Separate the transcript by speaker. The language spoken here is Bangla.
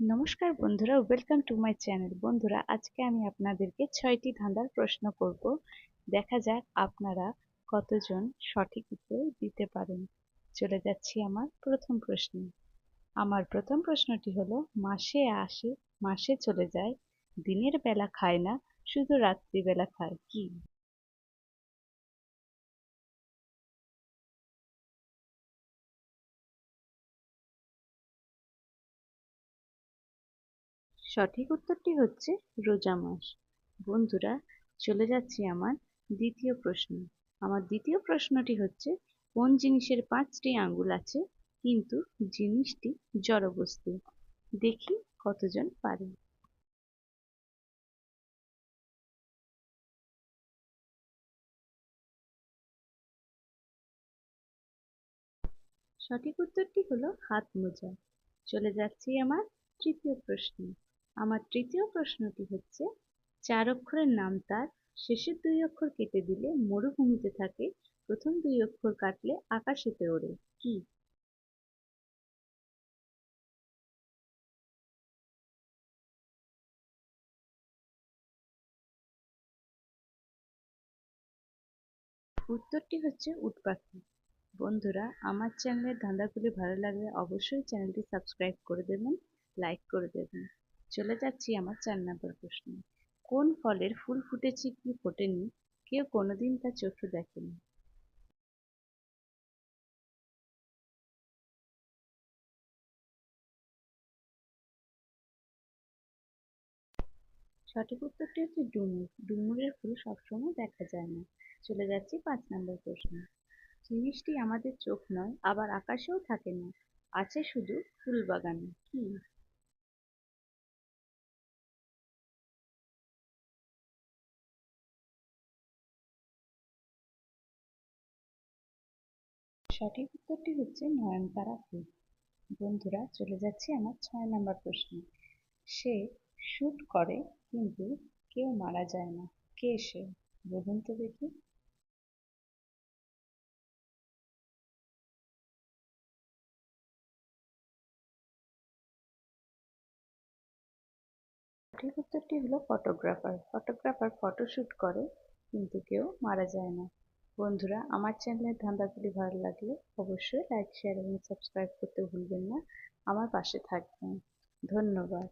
Speaker 1: নমস্কার বন্ধুরা ওয়েলকাম টু মাই চ্যানেল বন্ধুরা, আজকে আমি আপনাদেরকে ছয়টি ধাঁধার প্রশ্ন করব। দেখা যাক আপনারা কতজন সঠিক উত্তর দিতে পারেন। চলে যাচ্ছি আমার প্রথম প্রশ্নে। আমার প্রথম প্রশ্নটি হলো, মাসে আসে, মাসে চলে যায়, দিনের বেলা খায় না, শুধু রাত্রিবেলা খায়, কি? সঠিক উত্তরটি হচ্ছে রোজা মাস। বন্ধুরা, চলে যাচ্ছি আমার দ্বিতীয় প্রশ্ন। আমার দ্বিতীয় প্রশ্নটি হচ্ছে, কোন জিনিসের পাঁচটি আঙ্গুল আছে, কিন্তু জিনিসটি জড়বস্তু দেখি কতজন পারে। সঠিক উত্তরটি হলো হাত মোজা। চলে যাচ্ছি আমার তৃতীয় প্রশ্ন। আমার তৃতীয় প্রশ্নটি হচ্ছে, চার অক্ষরের নাম তার শেষের দুই অক্ষর কেটে দিলে মরুভূমিতে থাকে, প্রথম দুই অক্ষর কাটলে আকাশেতে ওড়ে। কি? উত্তরটি হচ্ছে উটপাখি বন্ধুরা, আমার চ্যানেলের ধাঁধাগুলি ভালো লাগলে অবশ্যই চ্যানেলটি সাবস্ক্রাইব করে দেবেন, লাইক করে দেবেন। চলে যাচ্ছি আমার চার নম্বর প্রশ্ন। কোন ফলের ফুল ফুটেছে কি ফোটেনি? কেউ কোনোদিন তা চোখে দেখেনি। সঠিক উত্তরটি হচ্ছে ডুমুর। ডুমুরের ফুল সবসময় দেখা যায় না। চলে যাচ্ছি পাঁচ নম্বর প্রশ্ন। জিনিসটি আমাদের চোখ নয়, আবার আকাশেও থাকে না। আছে শুধু ফুল বাগানে কি? সঠিক উত্তরটি হচ্ছে নয়নতারা ফুল। বন্ধুরা, চলে যাচ্ছি আমার ছয় নম্বর প্রশ্নে। সে শুট করে, কিন্তু কেউ মারা যায় না। কে সে? বলুন তো দেখি। সঠিক উত্তরটি হলো ফটোগ্রাফার। ফটোগ্রাফার ফটোশ্যুট করে, কিন্তু কেউ মারা যায় না। বন্ধুরা, আমার চ্যানেলের ধান্দাগুলি ভালো লাগলে অবশ্যই লাইক শেয়ার এবং সাবস্ক্রাইব করতে ভুলবেন না। আমার পাশে থাকবেন। ধন্যবাদ।